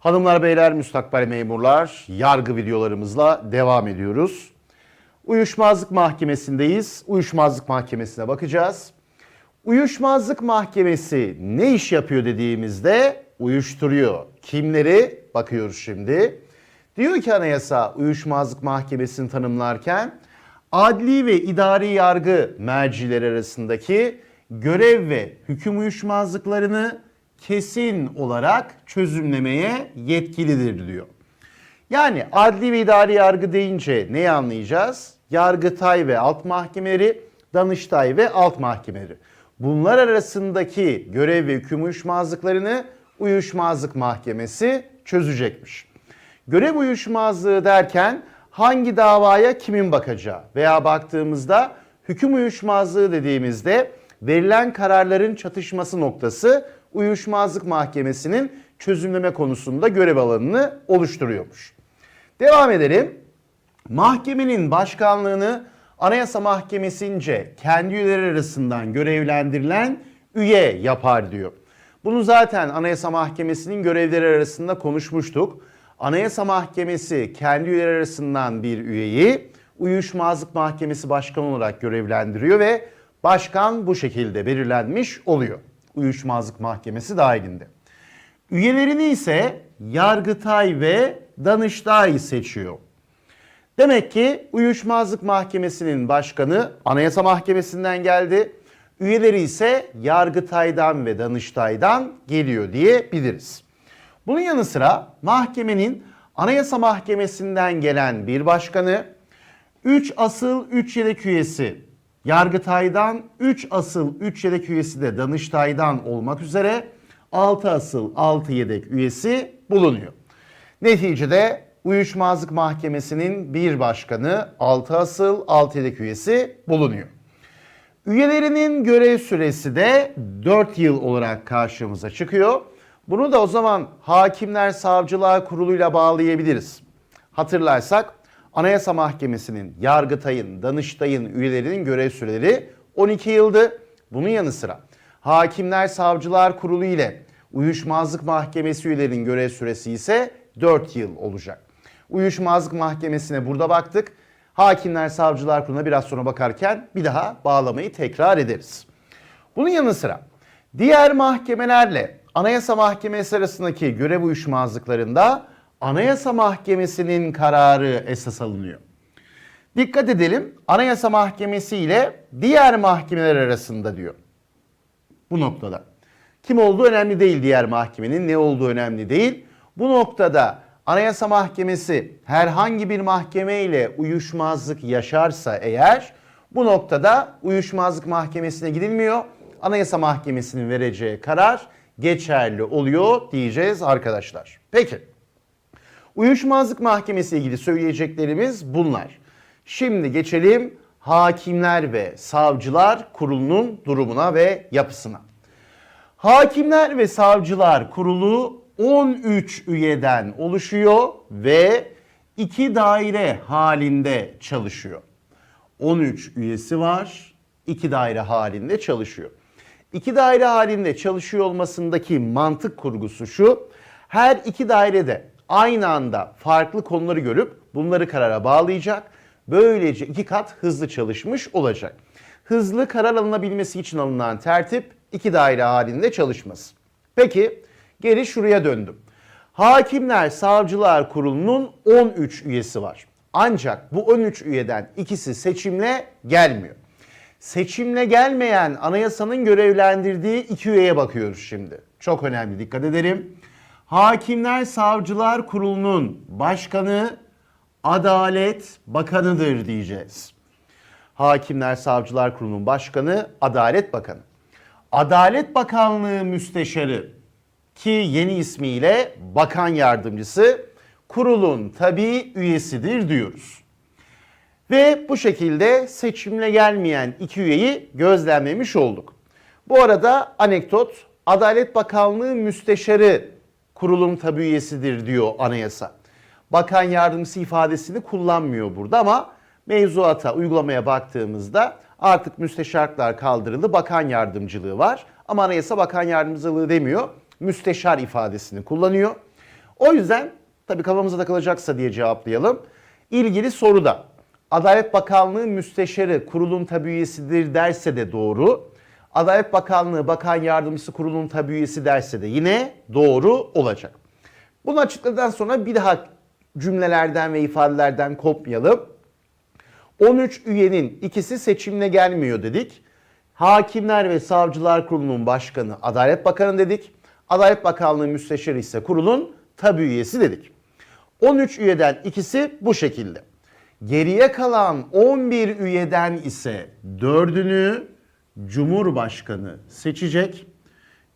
Hanımlar, beyler, müstakbel memurlar, yargı videolarımızla devam ediyoruz. Uyuşmazlık Mahkemesi'ndeyiz. Uyuşmazlık Mahkemesi'ne bakacağız. Uyuşmazlık Mahkemesi ne iş yapıyor dediğimizde uyuşturuyor. Kimleri? Bakıyoruz şimdi. Diyor ki anayasa Uyuşmazlık Mahkemesi'ni tanımlarken adli ve idari yargı mercileri arasındaki görev ve hüküm uyuşmazlıklarını kesin olarak çözümlemeye yetkilidir diyor. Yani adli ve idari yargı deyince neyi anlayacağız? Yargıtay ve alt mahkemeleri, Danıştay ve alt mahkemeleri. Bunlar arasındaki görev ve hüküm uyuşmazlıklarını uyuşmazlık mahkemesi çözecekmiş. Görev uyuşmazlığı derken hangi davaya kimin bakacağı veya baktığımızda hüküm uyuşmazlığı dediğimizde verilen kararların çatışması noktası uyuşmazlık mahkemesinin çözümleme konusunda görev alanını oluşturuyormuş. Devam edelim. Mahkemenin başkanlığını Anayasa Mahkemesi'nce kendi üyeleri arasından görevlendirilen üye yapar diyor. Bunu zaten Anayasa Mahkemesi'nin görevleri arasında konuşmuştuk. Anayasa Mahkemesi kendi üyeleri arasından bir üyeyi Uyuşmazlık Mahkemesi Başkanı olarak görevlendiriyor ve başkan bu şekilde belirlenmiş oluyor. Uyuşmazlık Mahkemesi dahilinde. Üyelerini ise Yargıtay ve Danıştay seçiyor. Demek ki Uyuşmazlık Mahkemesi'nin başkanı Anayasa Mahkemesi'nden geldi. Üyeleri ise Yargıtay'dan ve Danıştay'dan geliyor diyebiliriz. Bunun yanı sıra mahkemenin Anayasa Mahkemesi'nden gelen bir başkanı, 3 asıl 3 yedek üyesi Yargıtay'dan 3 asıl 3 yedek üyesi de Danıştay'dan olmak üzere 6 asıl 6 yedek üyesi bulunuyor. Neticede Uyuşmazlık Mahkemesi'nin bir başkanı 6 asıl 6 yedek üyesi bulunuyor. Üyelerinin görev süresi de 4 yıl olarak karşımıza çıkıyor. Bunu da o zaman Hakimler Savcılar Kurulu'yla bağlayabiliriz. Hatırlarsak Anayasa Mahkemesi'nin, Yargıtay'ın, Danıştay'ın üyelerinin görev süreleri 12 yıldı. Bunun yanı sıra Hakimler Savcılar Kurulu ile Uyuşmazlık Mahkemesi üyelerinin görev süresi ise 4 yıl olacak. Uyuşmazlık Mahkemesi'ne burada baktık. Hakimler Savcılar Kurulu'na biraz sonra bakarken bir daha bağlamayı tekrar ederiz. Bunun yanı sıra diğer mahkemelerle Anayasa Mahkemesi arasındaki görev uyuşmazlıklarında Anayasa Mahkemesi'nin kararı esas alınıyor. Dikkat edelim Anayasa Mahkemesi ile diğer mahkemeler arasında diyor. Bu noktada. Kim olduğu önemli değil diğer mahkemenin ne olduğu önemli değil. Bu noktada Anayasa Mahkemesi herhangi bir mahkeme ile uyuşmazlık yaşarsa eğer bu noktada uyuşmazlık mahkemesine gidilmiyor. Anayasa Mahkemesi'nin vereceği karar geçerli oluyor diyeceğiz arkadaşlar. Peki. Uyuşmazlık Mahkemesi ilgili söyleyeceklerimiz bunlar. Şimdi geçelim Hakimler ve Savcılar Kurulu'nun durumuna ve yapısına. Hakimler ve Savcılar Kurulu 13 üyeden oluşuyor ve iki daire halinde çalışıyor. 13 üyesi var, iki daire halinde çalışıyor. İki daire halinde çalışıyor olmasındaki mantık kurgusu şu. Her iki dairede aynı anda farklı konuları görüp bunları karara bağlayacak. Böylece iki kat hızlı çalışmış olacak. Hızlı karar alınabilmesi için alınan tertip iki daire halinde çalışması. Peki geri şuraya döndüm. Hakimler Savcılar Kurulu'nun 13 üyesi var. Ancak bu 13 üyeden ikisi seçimle gelmiyor. Seçimle gelmeyen anayasanın görevlendirdiği iki üyeye bakıyoruz şimdi. Çok önemli dikkat edelim. Hakimler Savcılar Kurulu'nun başkanı Adalet Bakanı'dır diyeceğiz. Hakimler Savcılar Kurulu'nun başkanı Adalet Bakanı. Adalet Bakanlığı Müsteşarı ki yeni ismiyle Bakan Yardımcısı kurulun tabi üyesidir diyoruz. Ve bu şekilde seçimle gelmeyen iki üyeyi gözlemlemiş olduk. Bu arada anekdot Adalet Bakanlığı Müsteşarı kurulun tabi üyesidir diyor anayasa. Bakan yardımcısı ifadesini kullanmıyor burada ama mevzuata, uygulamaya baktığımızda artık müsteşarlıklar kaldırıldı, bakan yardımcılığı var. Ama anayasa bakan yardımcılığı demiyor, müsteşar ifadesini kullanıyor. O yüzden tabii kafamıza takılacaksa diye cevaplayalım. İlgili soruda Adalet Bakanlığı müsteşarı kurulun tabi üyesidir derse de doğru. Adalet Bakanlığı Bakan Yardımcısı kurulun tabi üyesi derse de yine doğru olacak. Bunu açıkladıktan sonra bir daha cümlelerden ve ifadelerden kopmayalım. 13 üyenin ikisi seçimle gelmiyor dedik. Hakimler ve Savcılar Kurulu'nun başkanı Adalet Bakanı dedik. Adalet Bakanlığı müsteşarı ise kurulun tabi üyesi dedik. 13 üyeden ikisi bu şekilde. Geriye kalan 11 üyeden ise 4'ünü Cumhurbaşkanı seçecek.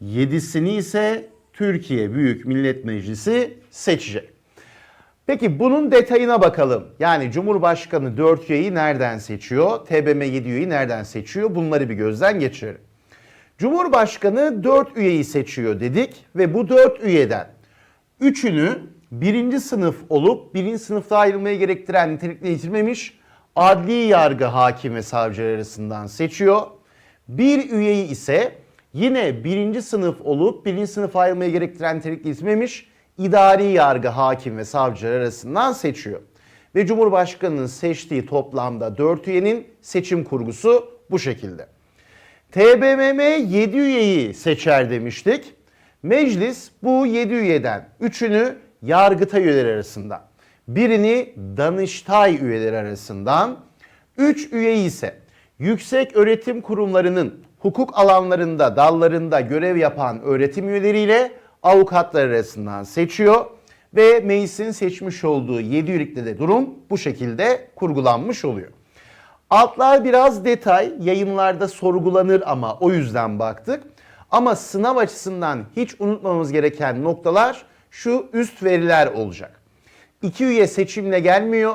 7'sini ise Türkiye Büyük Millet Meclisi seçecek. Peki bunun detayına bakalım. Yani Cumhurbaşkanı 4 üyeyi nereden seçiyor? TBMM 7 üyeyi nereden seçiyor? Bunları bir gözden geçirelim. Cumhurbaşkanı 4 üyeyi seçiyor dedik ve bu 4 üyeden 3'ünü birinci sınıf olup birinci sınıfta ayrılmayı gerektiren nitelikle yitirmemiş adli yargı hakim ve savcılar arasından seçiyor. Bir üyeyi ise yine birinci sınıf olup birinci sınıf ayrılmayı gerektiren nitelikle yitirmemiş idari yargı hakim ve savcılar arasından seçiyor. Ve Cumhurbaşkanı'nın seçtiği toplamda 4 üyenin seçim kurgusu bu şekilde. TBMM 7 üyeyi seçer demiştik. Meclis bu 7 üyeden 3'ünü Yargıtay üyeleri arasından, birini Danıştay üyeleri arasından, 3 üyeyi ise yüksek öğretim kurumlarının hukuk alanlarında, dallarında görev yapan öğretim üyeleriyle avukatlar arasından seçiyor ve meclisin seçmiş olduğu 7 üyelikte de durum bu şekilde kurgulanmış oluyor. Altlar biraz detay, yayınlarda sorgulanır ama o yüzden baktık. Ama sınav açısından hiç unutmamamız gereken noktalar şu üst veriler olacak. 2 üye seçimle gelmiyor.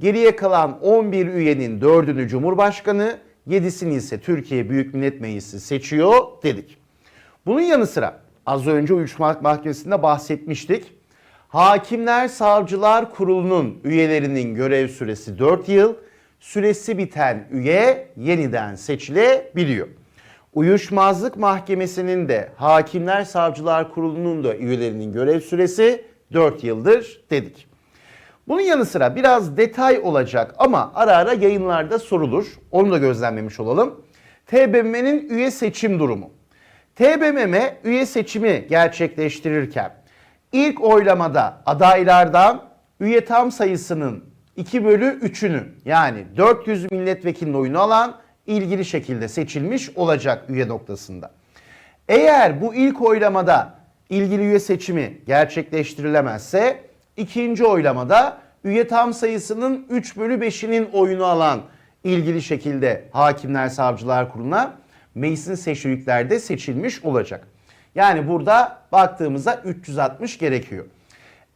Geriye kalan 11 üyenin 4'ünü Cumhurbaşkanı, 7'sini ise Türkiye Büyük Millet Meclisi seçiyor dedik. Bunun yanı sıra az önce Uyuşmazlık Mahkemesi'nde bahsetmiştik. Hakimler Savcılar Kurulu'nun üyelerinin görev süresi 4 yıl, süresi biten üye yeniden seçilebiliyor. Uyuşmazlık Mahkemesi'nin de Hakimler Savcılar Kurulu'nun da üyelerinin görev süresi 4 yıldır dedik. Bunun yanı sıra biraz detay olacak ama ara ara yayınlarda sorulur. Onu da gözlemlemiş olalım. TBMM'nin üye seçim durumu. TBMM üye seçimi gerçekleştirirken ilk oylamada adaylardan üye tam sayısının 2 bölü 3'ünü yani 400 milletvekilinin oyunu alan ilgili şekilde seçilmiş olacak üye noktasında. Eğer bu ilk oylamada ilgili üye seçimi gerçekleştirilemezse ikinci oylamada üye tam sayısının 3 bölü 5'inin oyunu alan ilgili şekilde hakimler savcılar kuruluna meclisin seçiliklerde seçilmiş olacak. Yani burada baktığımızda 360 gerekiyor.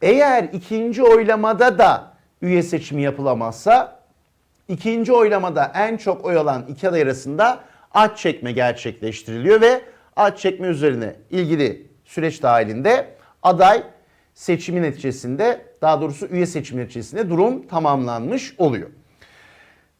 Eğer ikinci oylamada da üye seçimi yapılamazsa ikinci oylamada en çok oy alan iki aday arasında aç çekme gerçekleştiriliyor ve aç çekme üzerine ilgili süreç dahilinde aday seçimi neticesinde daha doğrusu üye seçimi neticesinde durum tamamlanmış oluyor.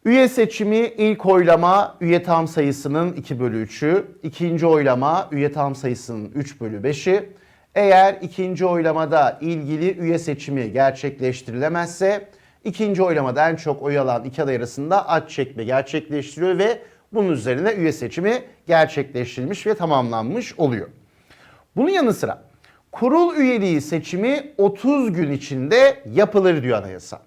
Üye seçimi ilk oylama üye tam sayısının 2 bölü 3'ü, ikinci oylama üye tam sayısının 3 bölü 5'i. Eğer ikinci oylamada ilgili üye seçimi gerçekleştirilemezse ikinci oylamada en çok oy alan iki aday arasında aç çekme gerçekleştiriyor ve bunun üzerine üye seçimi gerçekleştirilmiş ve tamamlanmış oluyor. Bunun yanı sıra kurul üyeliği seçimi 30 gün içinde yapılır diyor anayasa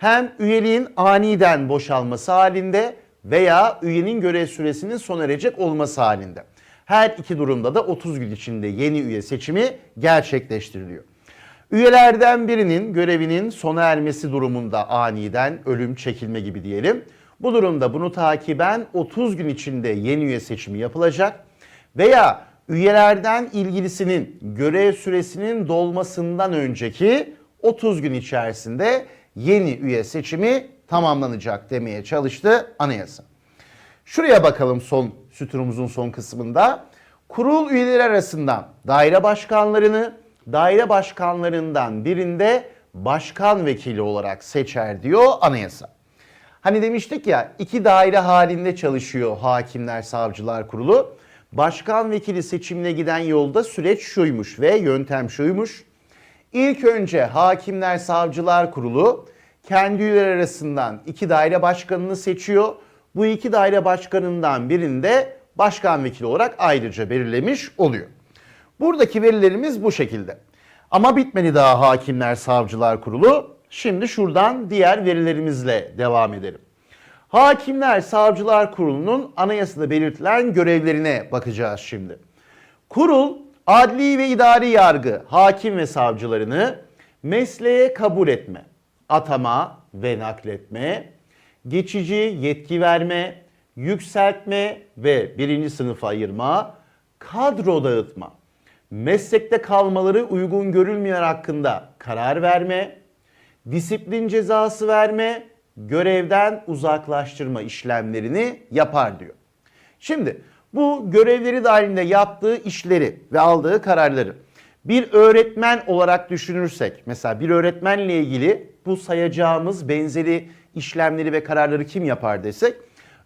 hem üyeliğin aniden boşalması halinde veya üyenin görev süresinin sona erecek olması halinde. Her iki durumda da 30 gün içinde yeni üye seçimi gerçekleştiriliyor. Üyelerden birinin görevinin sona ermesi durumunda aniden ölüm, çekilme gibi diyelim. Bu durumda bunu takiben 30 gün içinde yeni üye seçimi yapılacak veya üyelerden ilgilisinin görev süresinin dolmasından önceki 30 gün içerisinde yeni üye seçimi tamamlanacak demeye çalıştı anayasa. Şuraya bakalım son sütunumuzun son kısmında. Kurul üyeleri arasından daire başkanlarını, daire başkanlarından birinde başkan vekili olarak seçer diyor anayasa. Hani demiştik ya iki daire halinde çalışıyor hakimler savcılar kurulu. Başkan vekili seçimine giden yolda süreç şuymuş ve yöntem şuymuş. İlk önce Hakimler Savcılar Kurulu kendi üyeler arasından iki daire başkanını seçiyor. Bu iki daire başkanından birini de başkan vekili olarak ayrıca belirlemiş oluyor. Buradaki verilerimiz bu şekilde. Ama bitmedi daha Hakimler Savcılar Kurulu. Şimdi şuradan diğer verilerimizle devam edelim. Hakimler Savcılar Kurulu'nun anayasada belirtilen görevlerine bakacağız şimdi. Kurul adli ve idari yargı, hakim ve savcılarını mesleğe kabul etme, atama ve nakletme, geçici yetki verme, yükseltme ve birinci sınıfa ayırma, kadro dağıtma, meslekte kalmaları uygun görülmeyen hakkında karar verme, disiplin cezası verme, görevden uzaklaştırma işlemlerini yapar diyor. Şimdi bu görevleri dahilinde yaptığı işleri ve aldığı kararları bir öğretmen olarak düşünürsek, mesela bir öğretmenle ilgili bu sayacağımız benzeri işlemleri ve kararları kim yapar desek,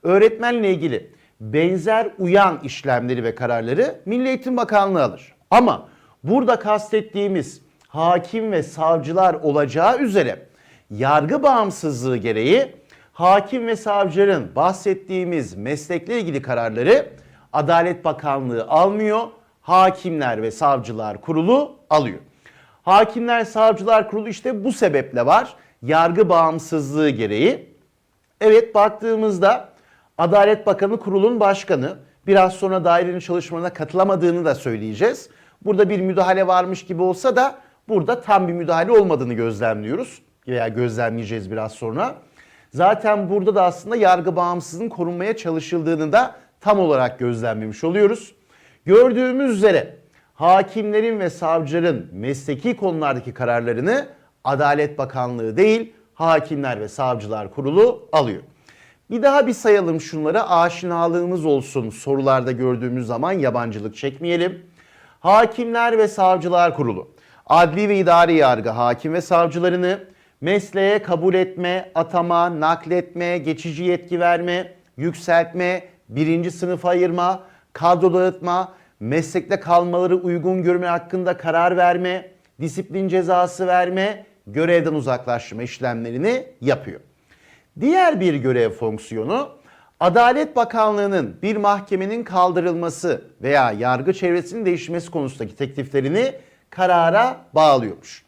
öğretmenle ilgili benzer uyan işlemleri ve kararları Milli Eğitim Bakanlığı alır. Ama burada kastettiğimiz hakim ve savcılar olacağı üzere yargı bağımsızlığı gereği hakim ve savcıların bahsettiğimiz meslekle ilgili kararları Adalet Bakanlığı almıyor. Hakimler ve Savcılar Kurulu alıyor. Hakimler Savcılar Kurulu işte bu sebeple var. Yargı bağımsızlığı gereği. Evet baktığımızda Adalet Bakanı kurulun başkanı. Biraz sonra dairenin çalışmalarına katılamadığını da söyleyeceğiz. Burada bir müdahale varmış gibi olsa da burada tam bir müdahale olmadığını gözlemliyoruz veya gözlemleyeceğiz biraz sonra. Zaten burada da aslında yargı bağımsızlığının korunmaya çalışıldığını da tam olarak gözlemlemiş oluyoruz. Gördüğümüz üzere hakimlerin ve savcıların mesleki konulardaki kararlarını Adalet Bakanlığı değil, Hakimler ve Savcılar Kurulu alıyor. Bir daha bir sayalım şunları aşinalığımız olsun sorularda gördüğümüz zaman yabancılık çekmeyelim. Hakimler ve Savcılar Kurulu, adli ve idari yargı hakim ve savcılarını mesleğe kabul etme, atama, nakletme, geçici yetki verme, yükseltme, birinci sınıf ayırma, kadro dağıtma, meslekte kalmaları uygun görme hakkında karar verme, disiplin cezası verme, görevden uzaklaştırma işlemlerini yapıyor. Diğer bir görev fonksiyonu Adalet Bakanlığı'nın bir mahkemenin kaldırılması veya yargı çevresinin değişmesi konusundaki tekliflerini karara bağlıyormuş.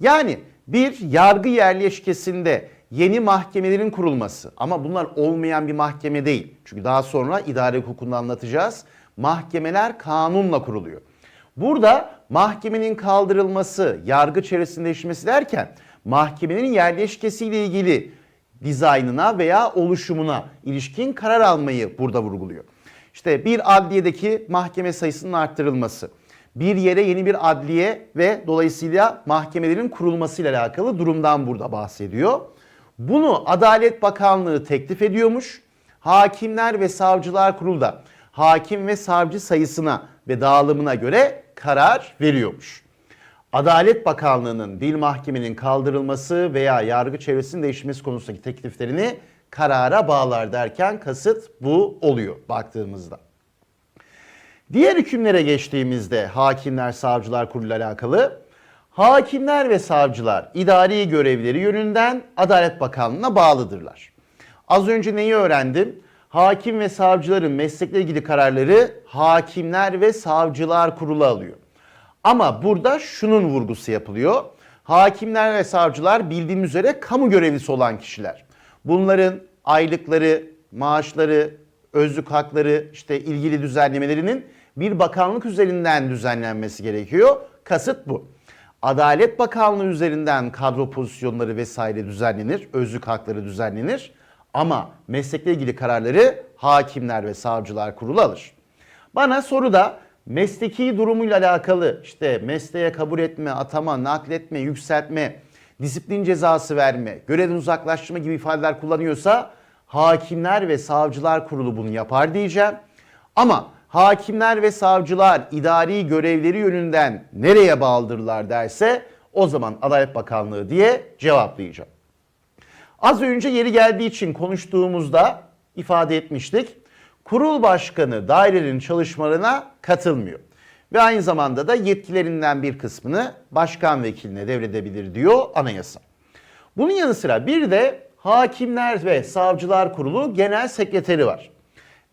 Yani bir yargı yerleşkesinde yeni mahkemelerin kurulması ama bunlar olmayan bir mahkeme değil. Çünkü daha sonra idare hukukunda anlatacağız. Mahkemeler kanunla kuruluyor. Burada mahkemenin kaldırılması, yargı çevresinde değişmesi derken mahkemenin yerleşkesiyle ilgili dizaynına veya oluşumuna ilişkin karar almayı burada vurguluyor. İşte bir adliyedeki mahkeme sayısının arttırılması, bir yere yeni bir adliye ve dolayısıyla mahkemelerin kurulmasıyla alakalı durumdan burada bahsediyor. Bunu Adalet Bakanlığı teklif ediyormuş. Hakimler ve Savcılar Kurulu da hakim ve savcı sayısına ve dağılımına göre karar veriyormuş. Adalet Bakanlığı'nın bir mahkemenin kaldırılması veya yargı çevresinin değişmesi konusundaki tekliflerini karara bağlar derken kasıt bu oluyor baktığımızda. Diğer hükümlere geçtiğimizde hakimler savcılar kurulu ile alakalı hakimler ve savcılar idari görevleri yönünden Adalet Bakanlığı'na bağlıdırlar. Az önce neyi öğrendim? Hakim ve savcıların meslekle ilgili kararları hakimler ve savcılar kurulu alıyor. Ama burada şunun vurgusu yapılıyor. Hakimler ve savcılar bildiğim üzere kamu görevlisi olan kişiler. Bunların aylıkları, maaşları, özlük hakları, işte ilgili düzenlemelerinin bir bakanlık üzerinden düzenlenmesi gerekiyor. Kasıt bu. Adalet Bakanlığı üzerinden kadro pozisyonları vesaire düzenlenir, özlük hakları düzenlenir. Ama meslekle ilgili kararları hakimler ve savcılar kurulu alır. Bana soru da mesleki durumuyla alakalı işte mesleğe kabul etme, atama, nakletme, yükseltme, disiplin cezası verme, görevden uzaklaştırma gibi ifadeler kullanıyorsa hakimler ve savcılar kurulu bunu yapar diyeceğim. Ama hakimler ve savcılar idari görevleri yönünden nereye bağlıdırlar derse o zaman Adalet Bakanlığı diye cevaplayacağım. Az önce yeri geldiği için konuştuğumuzda ifade etmiştik. Kurul başkanı dairenin çalışmalarına katılmıyor. ve aynı zamanda da yetkilerinden bir kısmını başkan vekiline devredebilir diyor anayasa. Bunun yanı sıra bir de Hakimler ve Savcılar Kurulu Genel Sekreteri var.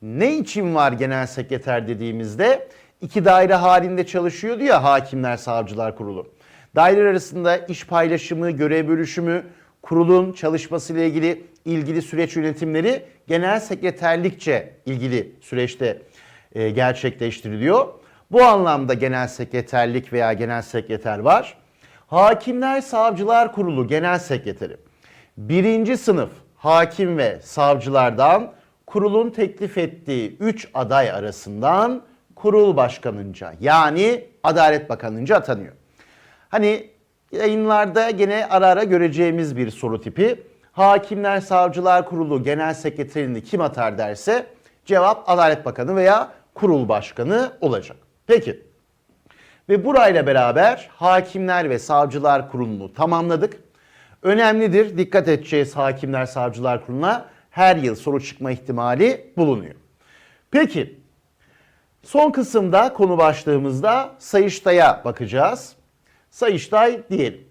Ne için var genel sekreter dediğimizde iki daire halinde çalışıyordu ya Hakimler Savcılar Kurulu. Daireler arasında iş paylaşımı, görev bölüşümü, kurulun çalışmasıyla ilgili ilgili süreç yönetimleri genel sekreterlikçe ilgili süreçte e, gerçekleştiriliyor. Bu anlamda genel sekreterlik veya genel sekreter var. Hakimler Savcılar Kurulu Genel Sekreteri birinci sınıf hakim ve savcılardan kurulun teklif ettiği 3 aday arasından kurul başkanınca yani Adalet Bakanınca atanıyor. Hani yayınlarda gene ara ara göreceğimiz bir soru tipi. Hakimler Savcılar Kurulu Genel Sekreterini kim atar derse cevap Adalet Bakanı veya Kurul Başkanı olacak. Peki. Ve burayla beraber Hakimler ve Savcılar Kurulu'nu tamamladık. Önemlidir, dikkat edeceğiz Hakimler Savcılar Kurulu'na. Her yıl soru çıkma ihtimali bulunuyor. Peki, son kısımda konu başlığımızda Sayıştay'a bakacağız. Sayıştay diyelim.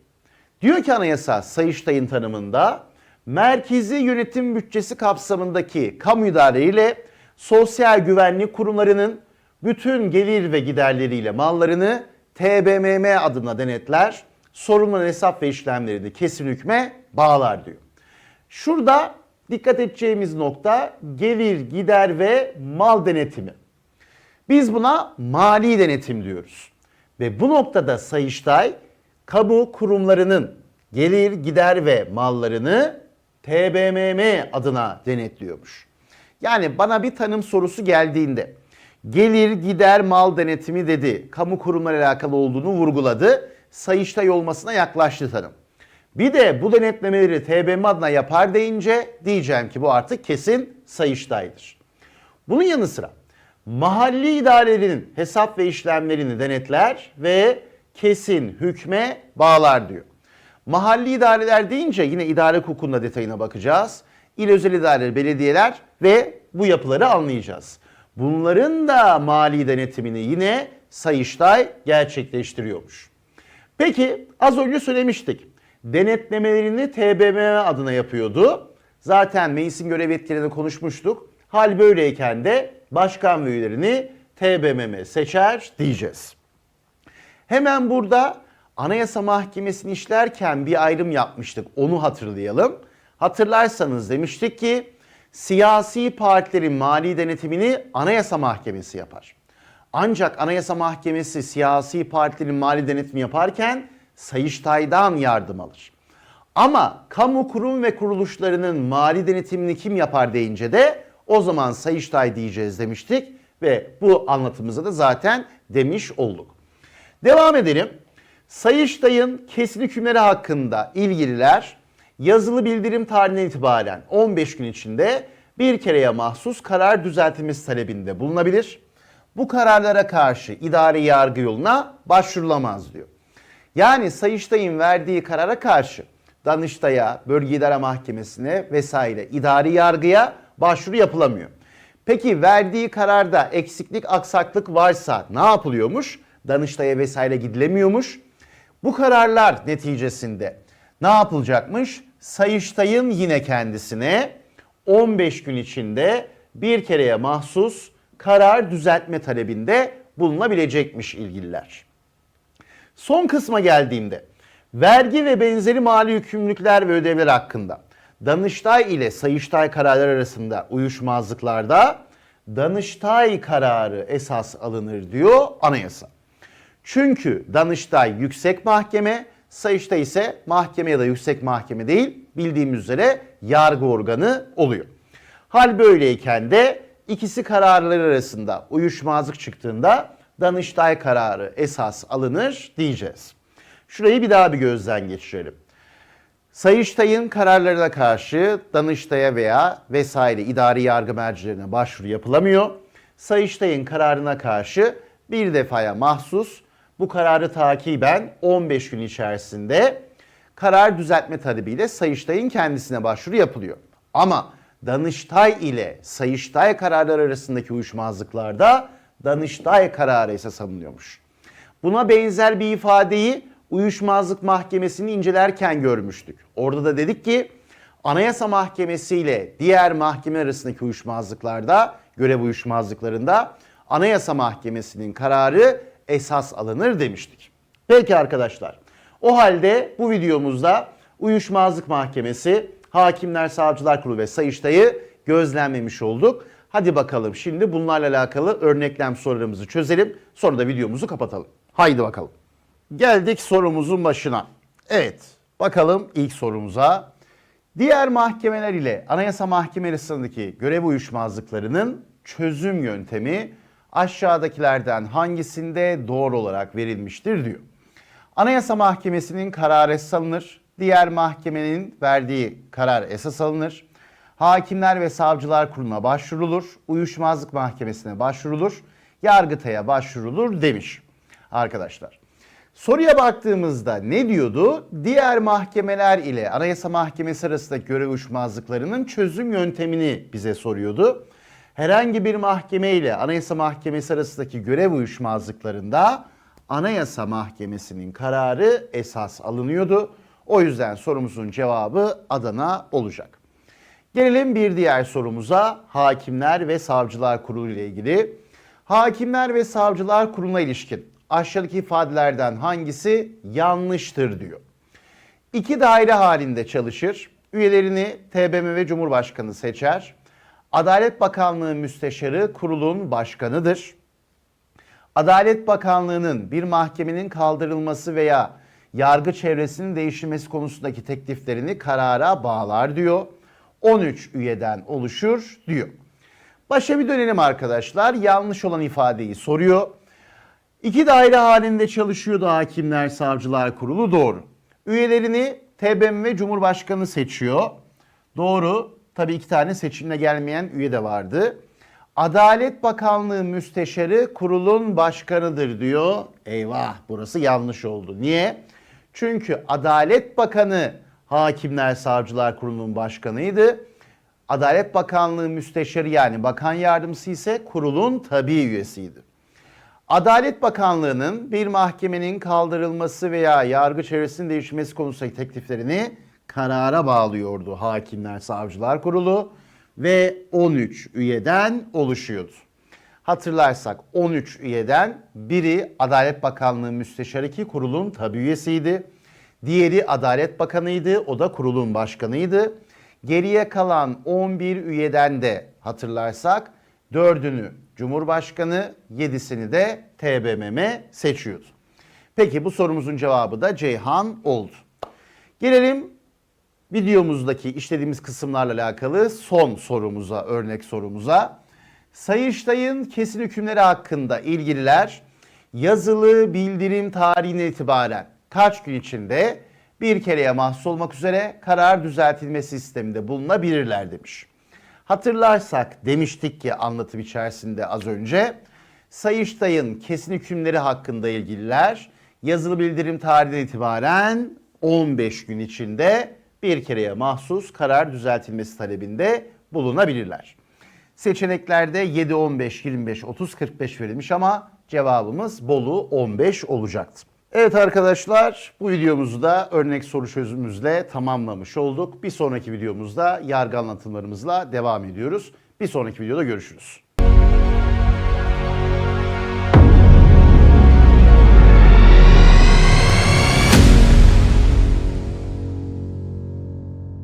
Diyor ki anayasa Sayıştay'ın tanımında merkezi yönetim bütçesi kapsamındaki kamu idareleriyle sosyal güvenlik kurumlarının bütün gelir ve giderleriyle mallarını TBMM adına denetler, sorumlu hesap ve işlemlerini kesin hükme bağlar diyor. Şurada dikkat edeceğimiz nokta gelir, gider ve mal denetimi. Biz buna mali denetim diyoruz. Ve bu noktada Sayıştay kamu kurumlarının gelir, gider ve mallarını TBMM adına denetliyormuş. Yani bana bir tanım sorusu geldiğinde gelir, gider, mal denetimi dedi. Kamu kurumları alakalı olduğunu vurguladı. Sayıştay olmasına yaklaştı tanım. Bir de bu denetlemeleri TBMM adına yapar deyince diyeceğim ki bu artık kesin Sayıştay'dır. Bunun yanı sıra mahalli idarelerinin hesap ve işlemlerini denetler ve kesin hükme bağlar diyor. Mahalli idareler deyince yine idare hukukunda detayına bakacağız. İl özel idareleri, belediyeler ve bu yapıları anlayacağız. Bunların da mali denetimini yine Sayıştay gerçekleştiriyormuş. Peki az önce söylemiştik. Denetlemelerini TBMM adına yapıyordu. Zaten meclisin görev yetkilerini konuşmuştuk. Hal böyleyken de başkan ve üyelerini TBMM seçer diyeceğiz. Hemen burada Anayasa Mahkemesi'ni işlerken bir ayrım yapmıştık. Onu hatırlayalım. Hatırlarsanız demiştik ki siyasi partilerin mali denetimini Anayasa Mahkemesi yapar. Ancak Anayasa Mahkemesi siyasi partilerin mali denetimi yaparken Sayıştay'dan yardım alır. Ama kamu kurum ve kuruluşlarının mali denetimini kim yapar deyince de o zaman Sayıştay diyeceğiz demiştik ve bu anlatımızda da zaten demiş olduk. Devam edelim. Sayıştay'ın kesin hükümleri hakkında ilgililer yazılı bildirim tarihinden itibaren 15 gün içinde bir kereye mahsus karar düzeltilmesi talebinde bulunabilir. Bu kararlara karşı idari yargı yoluna başvurulamaz diyor. Yani Sayıştay'ın verdiği karara karşı Danıştay'a, Bölge İdare Mahkemesi'ne vesaire idari yargıya başvuru yapılamıyor. Peki verdiği kararda eksiklik, aksaklık varsa ne yapılıyormuş? Danıştay'a vesaire gidilemiyormuş. Bu kararlar neticesinde ne yapılacakmış? Sayıştay'ın yine kendisine 15 gün içinde bir kereye mahsus karar düzeltme talebinde bulunabilecekmiş ilgililer. Son kısma geldiğimde vergi ve benzeri mali yükümlülükler ve ödevler hakkında Danıştay ile Sayıştay kararları arasında uyuşmazlıklarda Danıştay kararı esas alınır diyor anayasa. Çünkü Danıştay yüksek mahkeme, Sayıştay ise mahkeme ya da yüksek mahkeme değil bildiğimiz üzere yargı organı oluyor. Hal böyleyken de ikisi kararları arasında uyuşmazlık çıktığında Danıştay kararı esas alınır diyeceğiz. Şurayı bir daha bir gözden geçirelim. Sayıştay'ın kararlarına karşı Danıştay'a veya vesaire idari yargı mercilerine başvuru yapılamıyor. Sayıştay'ın kararına karşı bir defaya mahsus bu kararı takiben 15 gün içerisinde karar düzeltme talebiyle Sayıştay'ın kendisine başvuru yapılıyor. Ama Danıştay ile Sayıştay kararları arasındaki uyuşmazlıklarda Danıştay kararı esas alınıyormuş. Buna benzer bir ifadeyi uyuşmazlık mahkemesini incelerken görmüştük. Orada da dedik ki Anayasa Mahkemesi ile diğer mahkeme arasındaki uyuşmazlıklarda, görev uyuşmazlıklarında Anayasa Mahkemesi'nin kararı esas alınır demiştik. Peki arkadaşlar. O halde bu videomuzda Uyuşmazlık Mahkemesi, Hakimler Savcılar Kurulu ve Sayıştay'ı gözlemlemiş olduk. Hadi bakalım şimdi bunlarla alakalı örneklem sorularımızı çözelim. Sonra da videomuzu kapatalım. Haydi bakalım. Geldik sorumuzun başına. Evet, bakalım ilk sorumuza. Diğer mahkemeler ile Anayasa arasındaki görev uyuşmazlıklarının çözüm yöntemi aşağıdakilerden hangisinde doğru olarak verilmiştir diyor. Anayasa Mahkemesi'nin kararı esas alınır. Diğer mahkemenin verdiği karar esas alınır. Hakimler ve Savcılar Kurulu'na başvurulur. Uyuşmazlık Mahkemesi'ne başvurulur. Yargıtay'a başvurulur demiş arkadaşlar. Soruya baktığımızda ne diyordu? Diğer mahkemeler ile Anayasa Mahkemesi arasındaki görev uyuşmazlıklarının çözüm yöntemini bize soruyordu. Herhangi bir mahkeme ile Anayasa Mahkemesi arasındaki görev uyuşmazlıklarında Anayasa Mahkemesi'nin kararı esas alınıyordu. O yüzden sorumuzun cevabı Adana olacak. Gelelim bir diğer sorumuza Hakimler ve Savcılar Kurulu ile ilgili. Hakimler ve Savcılar Kurulu'na ilişkin aşağıdaki ifadelerden hangisi yanlıştır diyor. İki daire halinde çalışır. Üyelerini TBMM ve Cumhurbaşkanı seçer. Adalet Bakanlığı Müsteşarı kurulun başkanıdır. Adalet Bakanlığı'nın bir mahkemenin kaldırılması veya yargı çevresinin değiştirmesi konusundaki tekliflerini karara bağlar diyor. 13 üyeden oluşur diyor. Başa bir dönelim arkadaşlar. Yanlış olan ifadeyi soruyor. İki daire halinde çalışıyordu Hakimler Savcılar Kurulu doğru. Üyelerini TBMM ve Cumhurbaşkanı seçiyor. Doğru. Tabii iki tane seçimle gelmeyen üye de vardı. Adalet Bakanlığı Müsteşarı kurulun başkanıdır diyor. Eyvah burası yanlış oldu. Niye? Çünkü Adalet Bakanı Hakimler Savcılar Kurulu'nun başkanıydı. Adalet Bakanlığı Müsteşarı yani bakan yardımcısı ise kurulun tabi üyesiydi. Adalet Bakanlığı'nın bir mahkemenin kaldırılması veya yargı çevresinin değişmesi konusundaki tekliflerini karara bağlıyordu Hakimler Savcılar Kurulu ve 13 üyeden oluşuyordu. Hatırlarsak 13 üyeden biri Adalet Bakanlığı Müsteşarı ki kurulun tabi üyesiydi. Diğeri Adalet Bakanıydı, o da kurulun başkanıydı. Geriye kalan 11 üyeden de hatırlarsak 4'ünü Cumhurbaşkanı, 7'sini de TBMM seçiyordu. Peki bu sorumuzun cevabı da Ceyhan oldu. Gelelim videomuzdaki işlediğimiz kısımlarla alakalı son sorumuza, örnek sorumuza. Sayıştay'ın kesin hükümleri hakkında ilgililer yazılı bildirim tarihine itibaren kaç gün içinde bir kereye mahsus olmak üzere karar düzeltilme sisteminde bulunabilirler demiş. Hatırlarsak demiştik ki anlatım içerisinde az önce Sayıştay'ın kesin hükümleri hakkında ilgililer yazılı bildirim tarihinden itibaren 15 gün içinde bir kereye mahsus karar düzeltilmesi talebinde bulunabilirler. Seçeneklerde 7, 15, 25, 30, 45 verilmiş ama cevabımız Bolu 15 olacaktı. Evet arkadaşlar bu videomuzu da örnek soru çözümümüzle tamamlamış olduk. Bir sonraki videomuzda yargı anlatımlarımızla devam ediyoruz. Bir sonraki videoda görüşürüz.